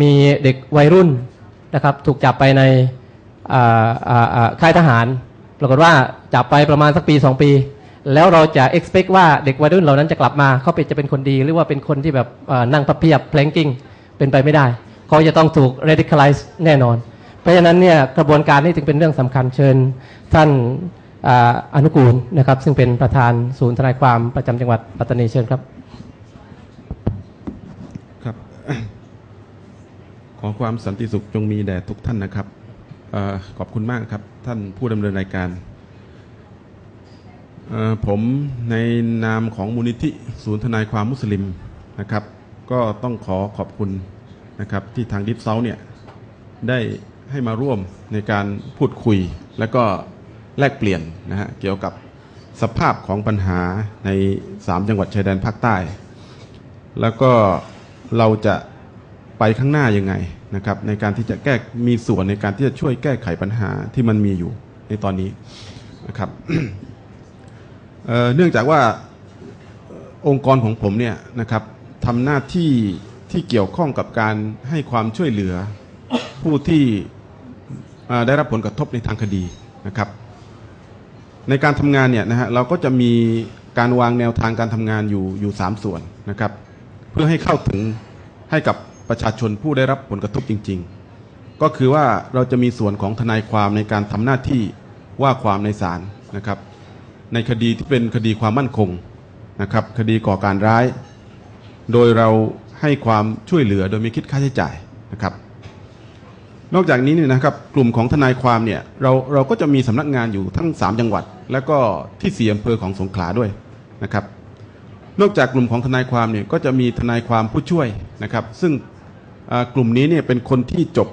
มีเด็กวัยรุ่นนะครับ ถูกจับไปในค่ายทหาร ปรากฏว่าจับไปประมาณสักปีสองปี แล้วเราจะ expect ว่าเด็กวัยรุ่นเหล่านั้นจะกลับมาเขาเป็นจะเป็นคนดีหรือว่าเป็นคนที่แบบนั่งพับเพียบ planking เป็นไปไม่ได้เขาจะต้องถูก radicalize แน่นอน เพราะฉะนั้นเนี่ยกระบวนการนี้ถึงเป็นเรื่องสำคัญเชิญท่านออนุกูลนะครับ ซึ่งเป็นประธานศูนย์ทนายความประจำจังหวัดปัตตานีเชิญครับ ข อความสันติสุขจงมีแด่ทุกท่านนะครับออขอบคุณมากครับ ท่านผู้ดำเนินรายการ ผมในนามของมูลนิธิศูนย์ทนายความมุสลิมนะครับ ก็ต้องขอขอบคุณนะครับที่ทางดิฟเซาเนี่ยได้ให้มาร่วมในการพูดคุย และก็แลกเปลี่ยนนะฮะเกี่ยวกับสภาพของปัญหาใน 3 จังหวัดชายแดนภาคใต้ แล้วก็เราจะไปข้างหน้ายังไง นะครับในการที่จะแก้มีส่วนในการที่จะช่วยแก้ไขปัญหาที่มันมีอยู่ในตอนนี้นะครับเเนื่องจากว่าองค์กรของผมเนี่ยนะครับทำหน้าที่ที่เกี่ยวข้องกับการให้ความช่วยเหลือผู้ที่ได้รับผลกระทบในทางคดีนะครับ ในการทำงานเนี่ยนะฮะเราก็จะมีการวางแนวทางการทำงานอยู่อยู่สามส่วนนะครับ เพื่อให้เข้าถึงให้กับ ประชาชนผู้ได้รับผลกระทบจริง ๆ ก็คือว่าเราจะมีส่วนของทนายความในการทำหน้าที่ว่าความในศาลนะครับ ในคดีที่เป็นคดีความมั่นคงนะครับ คดีก่อการร้าย โดยเราให้ความช่วยเหลือโดยไม่คิดค่าใช้จ่ายนะครับ นอกจากนี้เนี่ยนะครับ กลุ่มของทนายความเนี่ยเราเราก็จะมีสำนักงานอยู่ทั้ง 3 จังหวัด และก็ที่สี่อำเภอของสงขลาด้วยนะครับ นอกจากกลุ่มของทนายความเนี่ยก็จะมีทนายความผู้ช่วยนะครับ ซึ่ง กลุ่มนี้เนี่ยเป็นคนที่จบ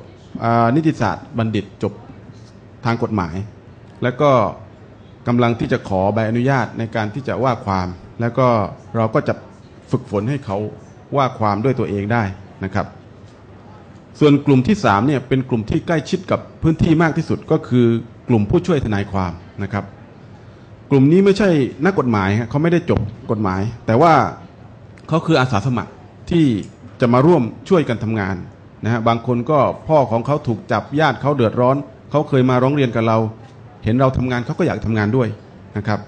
นิติศาสตร์บัณฑิตจบทางกฎหมาย แล้วก็กำลังที่จะขอใบอนุญาตในการที่จะว่าความ แล้วก็เราก็จะฝึกฝนให้เขาว่าความด้วยตัวเองได้นะครับ ส่วนกลุ่มที่3เนี่ยเป็นกลุ่มที่ใกล้ชิดกับพื้นที่มากที่สุดก็คือกลุ่มผู้ช่วยทนายความนะครับ กลุ่มนี้ไม่ใช่นักกฎหมายเขาไม่ได้จบกฎหมาย แต่ว่าเขาคืออาสาสมัครที่ จะมาร่วมช่วยกันทำงานนะฮะบางคนก็พ่อของเขาถูกจับญาติเขาเดือดร้อน เขาเคยมาร้องเรียนกับเรา เห็นเราทำงานเขาก็อยากทำงานด้วยนะครับ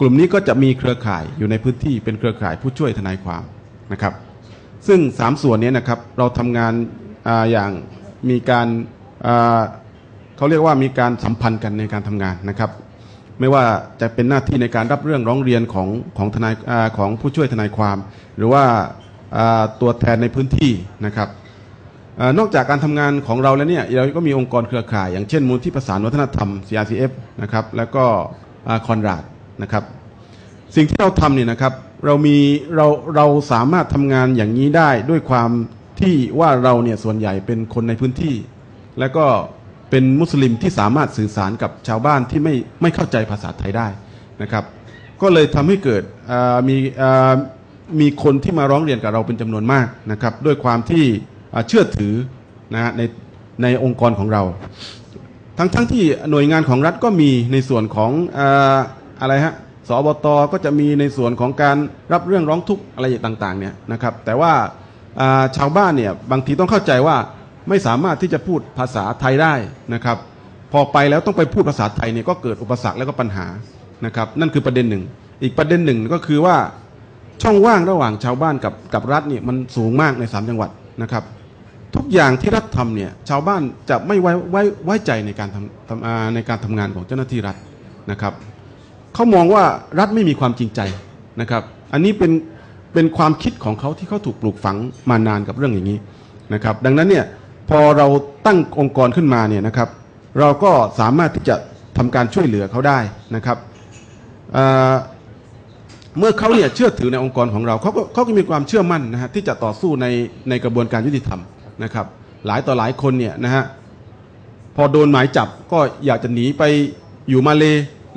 กลุ่มนี้ก็จะมีเครือข่ายอยู่ในพื้นที่เป็นเครือข่ายผู้ช่วยทนายความนะครับ ซึ่งสามส่วนนี้นะครับเราทำงานออย่างมีการเขาเรียกว่ามีการสัมพันธ์กันในการทำงานนะครับ ไม่ว่าจะเป็นหน้าที่ในการรับเรื่องร้องเรียนของของทนายอของผู้ช่วยทนายความ หรือว่า ตัวแทนในพื้นที่นะครับอนอกจากการทำงานของเราแล้วเนี่ยเราก็มีองค์กรเครือข่ายอย่างเช่นมูลที่ประสานวัฒนธรรม CRCF นะครับแล้วก็คอนราดนะครับสิ่งที่เราทำเนี่ยนะครับเรามีเราเราสามารถทำงานอย่างนี้ได้ด้วยความที่ว่าเราเนี่ยส่วนใหญ่เป็นคนในพื้นที่ และก็เป็นมุสลิมที่สามารถสื่อสารกับชาวบ้านที่ไม่ไม่เข้าใจภาษาไทยได้นะครับ ก็เลยทำให้เกิดมี มีคนที่มาร้องเรียนกับเราเป็นจำนวนมากนะครับ ด้วยความที่เชื่อถือนะฮะในในองค์กรของเรา ทั้งทั้งที่หน่วยงานของรัฐก็มีในส่วนของออะไรฮะสอบตก็จะมีในส่วนของการรับเรื่องร้องทุกข์อะไรต่างๆเนี่ยนะครับ แต่ว่าอ่าชาวบ้านเนี่ยบางทีต้องเข้าใจว่าไม่สามารถที่จะพูดภาษาไทยได้นะครับ พอไปแล้วต้องไปพูดภาษาไทยเนี่ยก็เกิดอุปสรรคแล้วก็ปัญหานะครับ นั่นคือประเด็นหนึ่ง อีกประเด็นหนึ่งก็คือว่า ช่องว่างระหว่างชาวบ้านกับกับรัฐเนี่ยมันสูงมากในสามจังหวัดนะครับ ทุกอย่างที่รัฐทำเนี่ยชาวบ้านจะไม่ไว้ไว้ไว้ใจในการทำทำอ่าในการทำงานของเจ้าหน้าที่รัฐนะครับเขามองว่ารัฐไม่มีความจริงใจนะครับ อันนี้เป็นเป็นความคิดของเขาที่เขาถูกปลูกฝังมานานกับเรื่องอย่างนี้นะครับ ดังนั้นเนี่ยพอเราตั้งองค์กรขึ้นมาเนี่ยนะครับ เราก็สามารถที่จะทำการช่วยเหลือเขาได้นะครับอ่า เมื่อเขาเนี่ยเชื่อถือในองค์กรของเราเขาก็เขาก็มีความเชื่อมั่นนะฮะที่จะต่อสู้ในในกระบวนการยุติธรรมนะครับ หลายต่อหลายคนเนี่ยนะฮะพอโดนหมายจับก็อยากจะหนีไปอยู่มาเล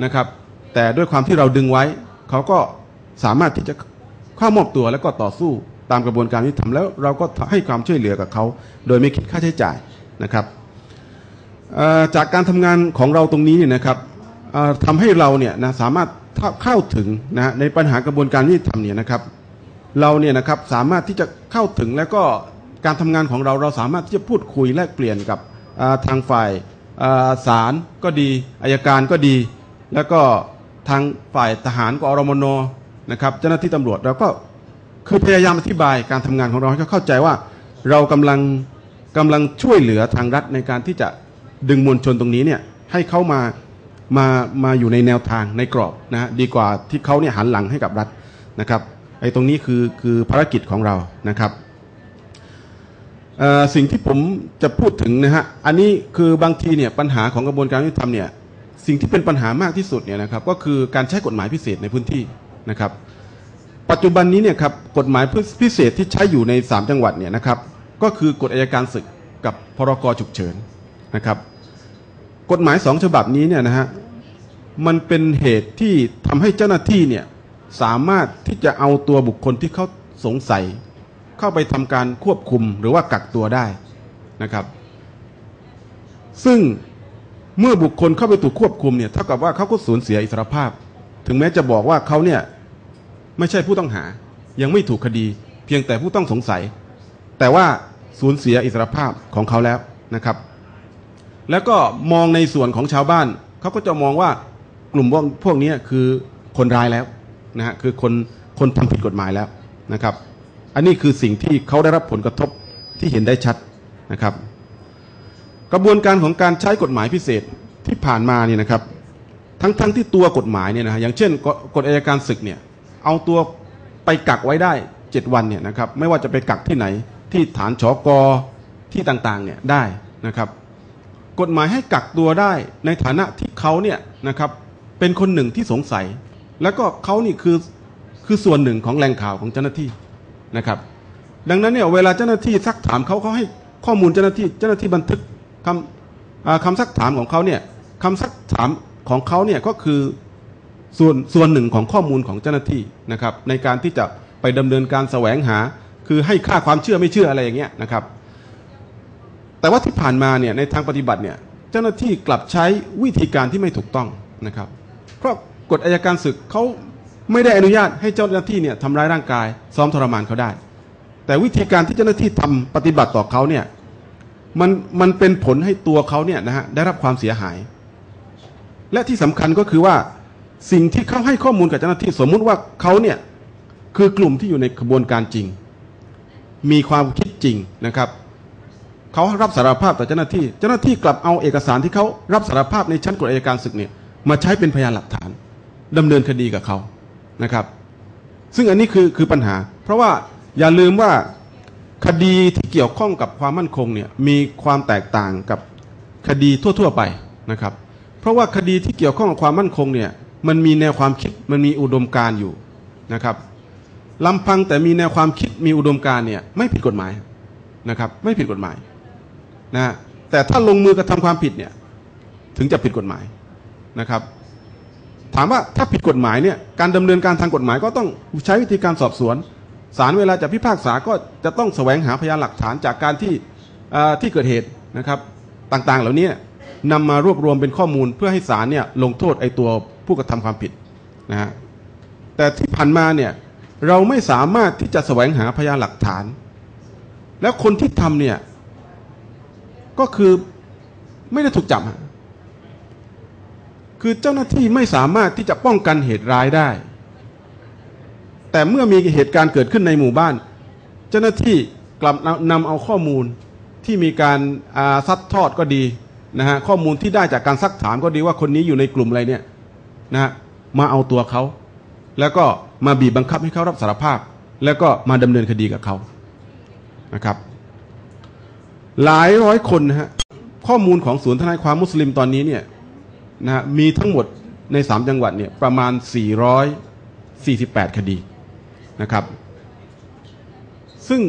นะครับ แต่ด้วยความที่เราดึงไว้ เขาก็สามารถที่จะเข้ามอบตัวแล้วก็ต่อสู้ตามกระบวนการยุติธรรมแล้วเราก็ให้ความช่วยเหลือกับเขา โดยไม่คิดค่าใช้จ่ายนะครับจากการทำงานของเราตรงนี้เนี่ยนะครับทำให้เราเนี่ยนะสามารถ เข้าเข้าถึงนะในปัญหากระบวนการยุติธรรมเนี่ยนะครับ เราเนี่ยนะครับสามารถที่จะเข้าถึงแล้วก็การทำงานของเราเราสามารถที่จะพูดคุยแลกเปลี่ยนกับทางฝ่ายอ่าศาลก็ดีอายการก็ดี แล้วก็ทางฝ่ายทหารกอรมนนะครับเจ้าหน้าที่ตำรวจเราก็คือพยายามอธิบายการทำงานของเราให้เขาเข้าใจว่าเรากำลังกำลังช่วยเหลือทางรัฐในการที่จะดึงมวลชนตรงนี้เนี่ยให้เข้ามา มามาอยู่ในแนวทางในกรอบนะฮะดีกว่าที่เขาเนี่ยหันหลังให้กับรัฐนะครับไอ้ตรงนี้คือคือภารกิจของเรานะครับสิ่งที่ผมจะพูดถึงนะฮะอันนี้คือบางทีเนี่ยปัญหาของกระบวนการยุติธรรมเนี่ยสิ่งที่เป็นปัญหามากที่สุดเนี่ยนะครับก็คือการใช้กฎหมายพิเศษในพื้นที่นะครับ ปัจจุบันนี้เนี่ยครับกฎหมายพิเศษที่ใช้อยู่ใน 3 จังหวัดเนี่ยนะครับก็คือกฎอัยการศึกกับพรกฉุกเฉินนะครับ กฎหมายสองฉบับนี้เนี่ยนะฮะมันเป็นเหตุที่ทำให้เจ้าหน้าที่เนี่ยสามารถที่จะเอาตัวบุคคลที่เขาสงสัย เข้าไปทำการควบคุมหรือว่ากักตัวได้นะครับ ซึ่งเมื่อบุคคลเข้าไปถูกควบคุมเนี่ยเท่ากับว่าเขาก็สูญเสียอิสรภาพ ถึงแม้จะบอกว่าเขาเนี่ยไม่ใช่ผู้ต้องหา ยังไม่ถูกคดี เพียงแต่ผู้ต้องสงสัย แต่ว่าสูญเสียอิสรภาพของเขาแล้วนะครับ แล้วก็มองในส่วนของชาวบ้านเขาก็จะมองว่ากลุ่มพวกพวกนี้คือคนร้ายแล้วนะฮะคือคนคนทำผิดกฎหมายแล้วนะครับ อันนี้คือสิ่งที่เขาได้รับผลกระทบที่เห็นได้ชัดนะครับ กระบวนการของการใช้กฎหมายพิเศษที่ผ่านมาเนี่ยนะครับ ทั้งทั้งที่ตัวกฎหมายเนี่ยนะอย่างเช่นกฎอัยการศึกเนี่ยเอาตัวไปกักไว้ได้เจ็ดวันเนี่ยนะครับไม่ว่าจะไปกักที่ไหนที่ฐานชอกอที่ต่างๆเนี่ยได้นะครับ กฎหมายให้กักตัวได้ในฐานะที่เขาเนี่ยนะครับเป็นคนหนึ่งที่สงสัย แล้วก็เขานี่คือคือส่วนหนึ่งของแหล่งข่าวของเจ้าหน้าที่นะครับ ดังนั้นเนี่ยเวลาเจ้าหน้าที่ซักถามเขาเขาให้ข้อมูลเจ้าหน้าที่เจ้าหน้าที่บันทึกคำอ่าคำซักถามของเขาเนี่ยคำซักถามของเขาเนี่ยก็คือส่วนส่วนหนึ่งของข้อมูลของเจ้าหน้าที่นะครับในการที่จะไปดำเนินการแสวงหา คือให้ค่าความเชื่อไม่เชื่ออะไรอย่างเงี้ยนะครับ แต่ว่าที่ผ่านมาเนี่ยในทางปฏิบัติเนี่ยเจ้าหน้าที่กลับใช้วิธีการที่ไม่ถูกต้องนะครับ เพราะกฎอายการศึกเขาไม่ได้อนุญาตให้เจ้าหน้าที่เนี่ยทำร้ายร่างกาย ซ้อมทรมานเขาได้ แต่วิธีการที่เจ้าหน้าที่ทำปฏิบัติต่อเขาเนี่ยมันมันเป็นผลให้ตัวเขาเนี่ยนะฮะได้รับความเสียหาย และที่สำคัญก็คือว่าสิ่งที่เขาให้ข้อมูลกับเจ้าหน้าที่สมมุติว่าเขาเนี่ยคือกลุ่มที่อยู่ในกระบวนการจริง มีความคิดจริงนะครับ เขารับสารภาพต่อเจ้าหน้าที่ เจ้าหน้าที่กลับเอาเอกสารที่เขารับสารภาพในชั้นกฎอัยการศึกเนี่ยมาใช้เป็นพยานหลักฐานดำเนินคดีกับเขานะครับ ซึ่งอันนี้คือคือปัญหา เพราะว่าอย่าลืมว่าคดีที่เกี่ยวข้องกับความมั่นคงเนี่ยมีความแตกต่างกับคดีทั่ว ๆ ไปนะครับ เพราะว่าคดีที่เกี่ยวข้องกับความมั่นคงเนี่ยมันมีแนวความคิดมันมีอุดมการณ์อยู่นะครับลำพังแต่มีแนวความคิดมีอุดมการณ์เนี่ยไม่ผิดกฎหมายนะครับ ไม่ผิดกฎหมาย นะแต่ถ้าลงมือกระทำความผิดเนี่ยถึงจะผิดกฎหมายนะครับ ถามว่าถ้าผิดกฎหมายเนี่ยการดำเนินการทางกฎหมายก็ต้องใช้วิธีการสอบสวนศาลเวลาจะพิพากษาก็จะต้องแสวงหาพยานหลักฐานจากการที่ที่เกิดเหตุนะครับ ต่างๆ เหล่านี้นำมารวบรวมเป็นข้อมูลเพื่อให้ศาลเนี่ยลงโทษไอ้ตัวผู้กระทำความผิดนะฮะแต่ที่ผ่านมาเนี่ยเราไม่สามารถที่จะแสวงหาพยานหลักฐาน แล้วคนที่ทำเนี่ย ก็คือไม่ได้ถูกจับ คือเจ้าหน้าที่ไม่สามารถที่จะป้องกันเหตุร้ายได้ แต่เมื่อมีเหตุการณ์เกิดขึ้นในหมู่บ้าน เจ้าหน้าที่กลับนำเอาข้อมูลที่มีการซัดทอดก็ดีนะฮะข้อมูลที่ได้จากการซักถามก็ดีว่าคนนี้อยู่ในกลุ่มอะไรเนี่ยนะฮะมาเอาตัวเขา แล้วก็มาบีบบังคับให้เขารับสารภาพ แล้วก็มาดำเนินคดีกับเขานะครับ หลายร้อยคนนะฮะข้อมูลของศูนย์ทนายความมุสลิมตอนนี้เนี่ยนะฮะมีทั้งหมดในสามจังหวัดเนี่ยประมาณ 448 คดีนะครับ ซึ่ง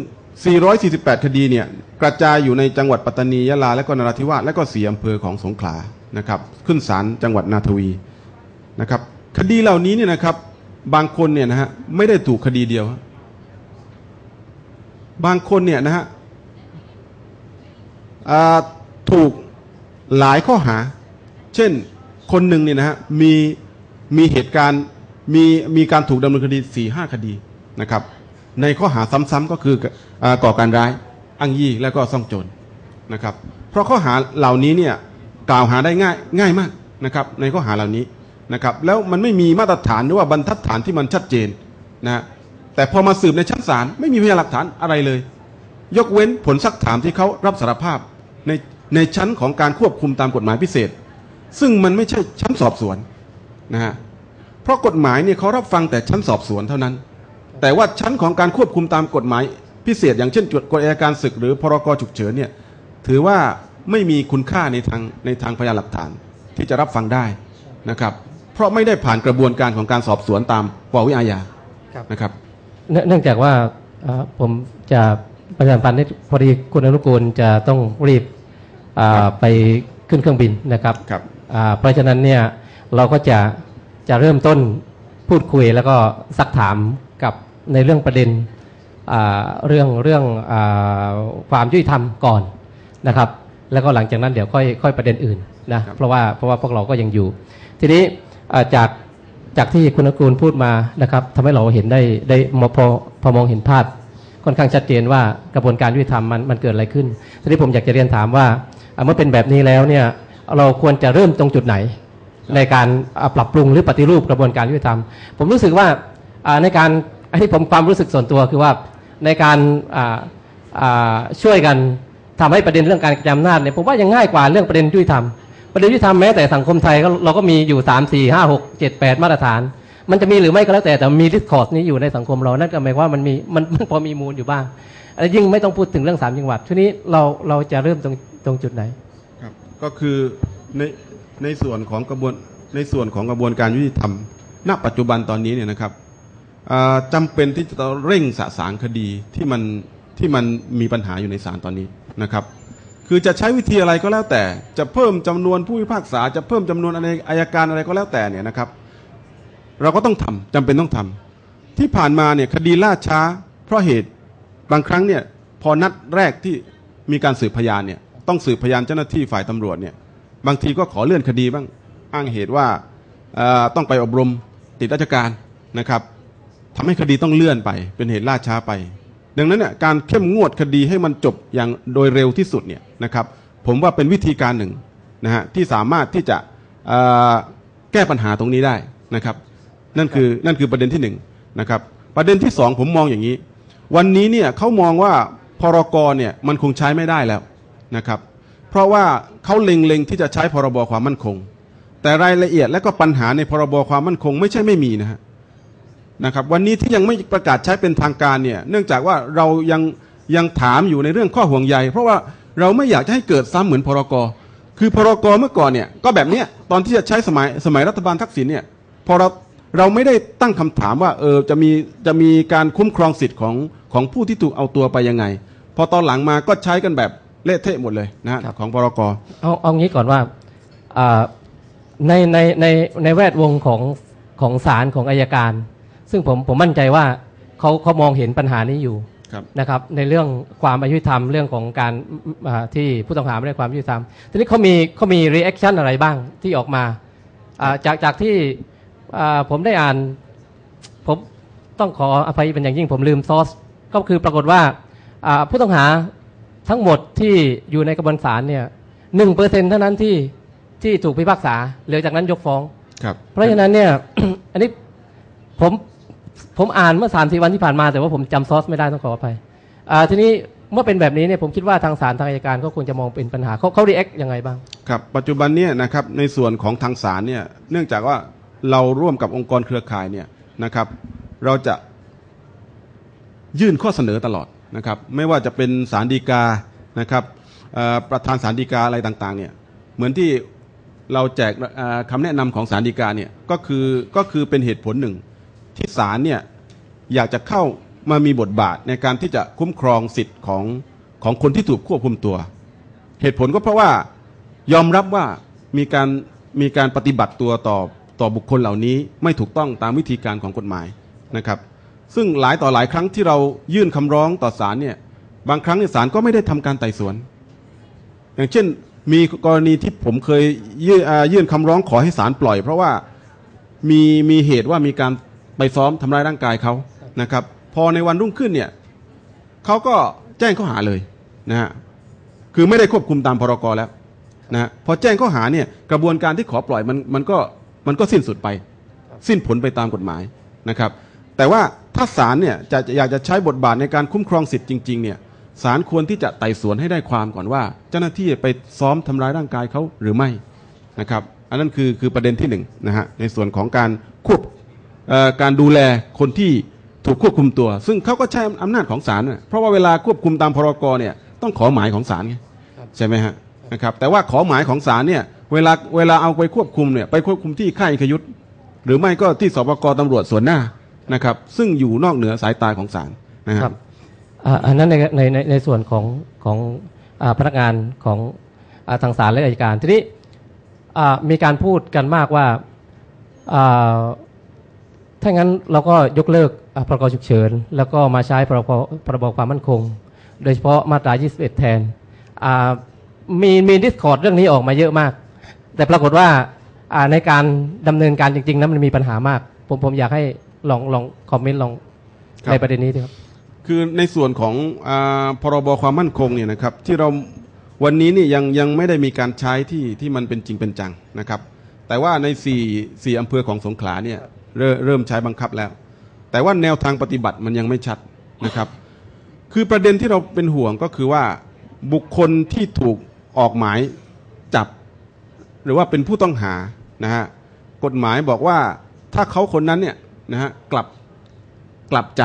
448 คดีเนี่ยกระจายอยู่ในจังหวัดปัตตานียะลา และก็นราธิวาสและก็สี่อำเภอของสงขลานะครับ ขึ้นศาลจังหวัดนาทวีนะครับ คดีเหล่านี้เนี่ยนะครับบางคนเนี่ยนะฮะไม่ได้ถูกคดีเดียว บางคนเนี่ยนะฮะ ถูกหลายข้อหา เช่นคนหนึ่งเนี่ยนะฮะมีมีเหตุการณ์มีมีการถูกดำเนินคดีสี่ห้าคดีนะครับ ในข้อหาซ้ำๆก็คืออก่อการร้ายอ้างยี่และก็ซ่องโจรนะครับ เพราะข้อหาเหล่านี้เนี่ยกล่าวหาได้ง่ายง่ายมากนะครับ ในข้อหาเหล่านี้นะครับแล้วมันไม่มีมาตรฐานหรือว่าบรรทัดฐานที่มันชัดเจนนะแต่พอมาสืบในชั้นศาลไม่มีพยานหลักฐานอะไรเลย ยกเว้นผลซักถามที่เขารับสารภาพ ในในชั้นของการควบคุมตามกฎหมายพิเศษ ซึ่งมันไม่ใช่ชั้นสอบสวนนะฮะเพราะกฎหมายเนี่ยเขารับฟังแต่ชั้นสอบสวนเท่านั้น แต่ว่าชั้นของการควบคุมตามกฎหมายพิเศษ อย่างเช่นกฎอัยการศึกหรือพรกฉุกเฉินเนี่ยถือว่าไม่มีคุณค่าในทางในทางพยานหลักฐานที่จะรับฟังได้นะครับเพราะไม่ได้ผ่านกระบวนการของการสอบสวนตามปวิอาญาครับนะครับเนื่องเนื่องจากว่าเอ่อผมจะประชาสัมพันธ์ให้พอดีคุณอนุกูลจะต้องรีบอ่า ไปขึ้นเครื่องบินนะครับครับอ่าเพราะฉะนั้นเนี่ยเราก็จะจะเริ่มต้นพูดคุยแล้วก็ซักถามกับในเรื่องประเด็นอ่าเรื่องเรื่องอาความยุติธรรมก่อนนะครับ แล้วก็หลังจากนั้นเดี๋ยวค่อยค่อยประเด็นอื่นนะครับเพราะว่าเพราะว่าพวกเราก็ยังอยู่ ทีนี้อ่าจากจากที่คุณอนุกูลพูดมานะครับทำให้เราเห็นได้ได้มพอพอมองเห็นภาพค่อนข้างชัดเจนว่ากระบวนการยุติธรรมมันมันเกิดอะไรขึ้นทีนี้ผมอยากจะเรียนถามว่าอ่า เมื่อเป็นแบบนี้แล้วเนี่ยเราควรจะเริ่มตรงจุดไหน ในการอ่าปรับปรุงหรือปฏิรูปกระบวนการยุติธรรม ผมรู้สึกว่าอ่าในการอันนี้ผมความรู้สึกส่วนตัวคือว่าในการอ่าอ่าช่วยกันทำให้ประเด็นเรื่องการกระจายอำนาจเนี่ยผมว่ายังง่ายกว่าเรื่องประเด็นยุติธรรมประเด็นยุติธรรมแม้แต่สังคมไทยก็เราก็มีอยู่สามสี่ห้าหกเจ็ดแปดมาตรฐาน มันจะมีหรือไม่ก็แล้วแต่แต่มีดิสคอร์สนี้อยู่ในสังคมเรานั่นก็หมายความว่ามันมีมันมันพอมีมูลอยู่บ้างแล้วยิ่งไม่ต้องพูดถึงเรื่องสามจังหวัดทีนี้เราเราจะเริ่มตรง ตรงจุดไหนครับก็คือในในส่วนของกระบวนในส่วนของกระบวนการยุติธรรม ณ ปัจจุบันตอนนี้เนี่ยนะครับอ่าจำเป็นที่จะต้องเร่งสะสางคดีที่มันที่มันมีปัญหาอยู่ในศาลตอนนี้นะครับ คือจะใช้วิธีอะไรก็แล้วแต่ จะเพิ่มจำนวนผู้พิพากษา จะเพิ่มจำนวนอะไรอายการอะไรก็แล้วแต่เนี่ยนะครับ เราก็ต้องทำจำเป็นต้องทำที่ผ่านมาเนี่ยคดีล่าช้า เพราะเหตุบางครั้งเนี่ยพอนัดแรกที่มีการสืบพยานเนี่ย ต้องสืบพยานเจ้าหน้าที่ฝ่ายตำรวจเนี่ยบางทีก็ขอเลื่อนคดีบ้างอ้างเหตุว่าต้องไปอบรมติดราชการนะครับทำให้คดีต้องเลื่อนไป เป็นเหตุล่าช้าไป ดังนั้นเนี่ยการเข้มงวดคดีให้มันจบอย่างโดยเร็วที่สุดเนี่ยนะครับผมว่าเป็นวิธีการหนึ่งนะฮะที่สามารถที่จะแก้ปัญหาตรงนี้ได้นะครับ นั่นคือนั่นคือประเด็นที่หนึ่งนะครับประเด็นที่สองผมมองอย่างนี้ วันนี้เนี่ยเขามองว่าพรกเนี่ยมันคงใช้ไม่ได้แล้ว นะครับ เพราะว่าเขาเล็งๆที่จะใช้พรบความมั่นคง แต่รายละเอียดและก็ปัญหาในพรบความมั่นคง ไม่ใช่ไม่มีนะฮะนะครับวันนี้ที่ยังไม่ประกาศใช้เป็นทางการเนี่ยเนื่องจากว่าเรายังยังถามอยู่ในเรื่องข้อห่วงใย เพราะว่าเราไม่อยากจะให้เกิดซ้ำเหมือนพรกคือพรกเมื่อก่อนเนี่ยก็แบบเนี้ยตอนที่จะใช้สมัยสมัยรัฐบาลทักษิณเนี่ยพอเราเราไม่ได้ตั้งคำถามว่าเออจะมีจะมีการคุ้มครองสิทธิ์ของของผู้ที่ถูกเอาตัวไปยังไง พอตอนหลังมาก็ใช้กันแบบ เละเทะหมดเลยนะฮะครับของพรกเอาเอางี้ก่อนว่าอ่าในในในในแวดวงของของศาลของอายการ ซึ่งผมผมมั่นใจว่าเขาเขามองเห็นปัญหานี้อยู่ครับนะครับ ในเรื่องความอายุธรรมเรื่องของการอ่าที่ผู้ต้องหาไม่ได้ความอายุธรรมทีนี้เขามีเขามีรีแอคชั่นอะไรบ้างที่ออกมาอ่าจากจากที่อ่าผมได้อ่าน ผมต้องขออภัยเป็นอย่างยิ่งผมลืมซอส ก็คือปรากฏว่าอ่าผู้ต้องหา ทั้งหมดที่อยู่ในกระบวนศาลเนี่ยหนึ่งเปอร์เซ็นเท่านั้นที่ที่ถูกพิพากษาเหลือจากนั้นยกฟ้อง ครับเพราะฉะนั้นเนี่ย อันนี้ผมผมอ่านเมื่อสามสี่วันที่ผ่านมาแต่ว่าผมจำซอสไม่ได้ต้องขออภัยอ่าทีนี้เมื่อเป็นแบบนี้เนี่ยผมคิดว่าทางศาลทางอัยการก็ควรจะมองเป็นปัญหาเขาเขารีแอคยังไงบ้างครับปัจจุบันเนี่ยนะครับในส่วนของทางศาลเนี่ยเนื่องจากว่าเราร่วมกับองค์กรเครือข่ายเนี่ยนะครับ เราจะยื่นข้อเสนอตลอด นะครับไม่ว่าจะเป็นศาลฎีกานะครับประธานศาลฎีกาอะไรต่างๆเนี่ยเหมือนที่เราแจกเอ่อคำแนะนำของศาลฎีกาเนี่ยก็คือก็คือเป็นเหตุผลหนึ่ง ที่ศาลเนี่ยอยากจะเข้ามามีบทบาทในการที่จะคุ้มครองสิทธิ์ของของคนที่ถูกควบคุมตัว เหตุผลก็เพราะว่ายอมรับว่ามีการมีการปฏิบัติตัวต่อต่อบุคคลเหล่านี้ไม่ถูกต้องตามวิธีการของกฎหมายนะครับ ซึ่งหลายต่อหลายครั้งที่เรายื่นคำร้องต่อศาลเนี่ยบางครั้งเนี่ยศาลก็ไม่ได้ทำการไต่สวน อย่างเช่นมีกรณีที่ผมเคยยื่นยื่นคำร้องขอให้ศาลปล่อย เพราะว่ามีมีเหตุว่ามีการไปซ้อมทำร้ายร่างกายเขานะครับ พอในวันรุ่งขึ้นเนี่ยเขาก็แจ้งข้อหาเลยนะฮะคือไม่ได้ควบคุมตามพรกแล้วนะฮะพอแจ้งข้อหาเนี่ยกระบวนการที่ขอปล่อยมันมันก็มันก็สิ้นสุดไป สิ้นผลไปตามกฎหมายนะครับ แต่ว่า ถ้าศาลเนี่ยจะอยากจะใช้บทบาทในการคุ้มครองสิทธิ์จริงๆเนี่ยศาลควรที่จะไต่สวนให้ได้ความก่อนว่า เจ้าหน้าที่ไปซ้อมทำร้ายร่างกายเขาหรือไม่นะครับ อันนั้นคือคือประเด็นที่หนึ่งนะฮะในส่วนของการควบการดูแลคนที่ถูกควบคุมตัว ซึ่งเขาก็ใช้อำนาจของศาลเพราะว่าเวลาควบคุมตามพรกเนี่ยต้องขอหมายของศาลไงใช่ไหมฮะนะครับแต่ว่าขอหมายของศาลเนี่ยเวลาเวลาเอาไปควบคุมเนี่ยไปควบคุมที่ค่ายขยุทธหรือไม่ก็ที่สปกตำรวจส่วนหน้า นะครับ ซึ่งอยู่นอกเหนือสายตาของศาลนะครับอันนั้นในในในในส่วนของของอพนักงานของอทางศาลและอัยการทีนี้มีการพูดกันมากว่าถ้างั้นเราก็ยกเลิกพรกฉุกเฉิน แล้วก็มาใช้พรบพรบความมั่นคง โดยเฉพาะมาตรา 21 แทนอ่ามีมีดิสคอร์ดเรื่องนี้ออกมาเยอะมาก แต่ปรากฏว่าในการดำเนินการจริงๆนั้นมันมีปัญหามาก ผมผมอยากให้ ลองลองคอมเมนต์ลองครับ ในประเด็นนี้ดีครับ คือในส่วนของอาพรบความมั่นคงเนี่ยนะครับที่เราวันนี้นี่ยังยังไม่ได้มีการใช้ที่ที่มันเป็นจริงเป็นจังนะครับ แต่ว่าในสี่สี่อำเภอของสงขลาเนี่ยเริ่มเริ่มใช้บังคับแล้ว แต่ว่าแนวทางปฏิบัติมันยังไม่ชัดนะครับ คือประเด็นที่เราเป็นห่วงก็คือว่าบุคคลที่ถูกออกหมายจับ หรือว่าเป็นผู้ต้องหานะฮะกฎหมายบอกว่าถ้าเขาคนนั้นเนี่ย นะฮะกลับกลับใจ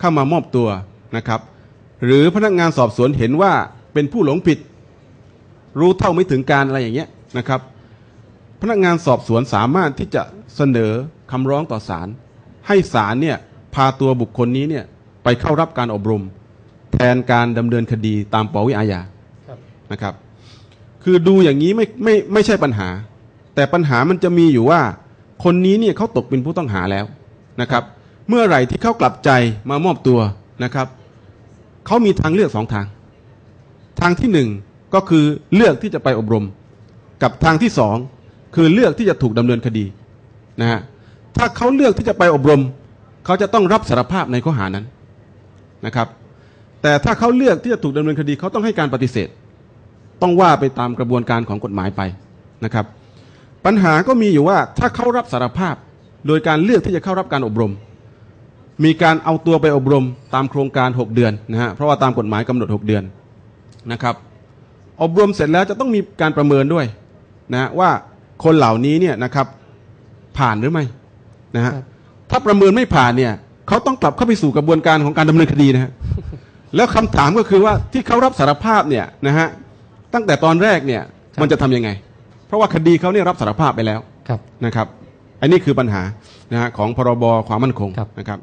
เข้ามามอบตัวนะครับ หรือพนักงานสอบสวนเห็นว่าเป็นผู้หลงผิด รู้เท่าไม่ถึงการอะไรอย่างเงี้ยนะครับ พนักงานสอบสวนสามารถที่จะเสนอคำร้องต่อศาลให้ศาลเนี่ยพาตัวบุคคลนี้เนี่ยไปเข้ารับการอบรม แทนการดำเนินคดีตามปวิอาญาครับนะครับ คือดูอย่างนี้ไม่ไม่ไม่ใช่ปัญหา แต่ปัญหามันจะมีอยู่ว่า คนนี้เนี่ยเขาตกเป็นผู้ต้องหาแล้วนะครับ เมื่อไหร่ที่เขากลับใจมามอบตัวนะครับเขามีทางเลือกสองทาง ทางที่หนึ่งก็คือเลือกที่จะไปอบรม กับทางที่สองคือเลือกที่จะถูกดำเนินคดีนะฮะถ้าเขาเลือกที่จะไปอบรม เขาจะต้องรับสารภาพในข้อหานั้นนะครับ แต่ถ้าเขาเลือกที่จะถูกดำเนินคดีเขาต้องให้การปฏิเสธ ต้องว่าไปตามกระบวนการของกฎหมายไปนะครับ ปัญหาก็มีอยู่ว่าถ้าเขารับสารภาพ โดยการเลือกที่จะเข้ารับการอบรม มีการเอาตัวไปอบรมตามโครงการ 6 เดือนนะฮะเพราะว่าตามกฎหมายกำหนด 6 เดือนนะครับ อบรมเสร็จแล้วจะต้องมีการประเมินด้วยนะว่าคนเหล่านี้เนี่ยนะครับผ่านหรือไม่นะฮะครับถ้าประเมินไม่ผ่านเนี่ยเขาต้องกลับเข้าไปสู่กระบวนการของการดำเนินคดีนะฮะแล้วคำถามก็คือว่าที่เขารับสารภาพเนี่ยนะฮะตั้งแต่ตอนแรกเนี่ยมันจะทำยังไง เพราะว่าคดีเขาเนี่ยรับสารภาพไปแล้วครับนะครับ อันนี้คือปัญหานะฮะของพรบความมั่นคงครับนะครับ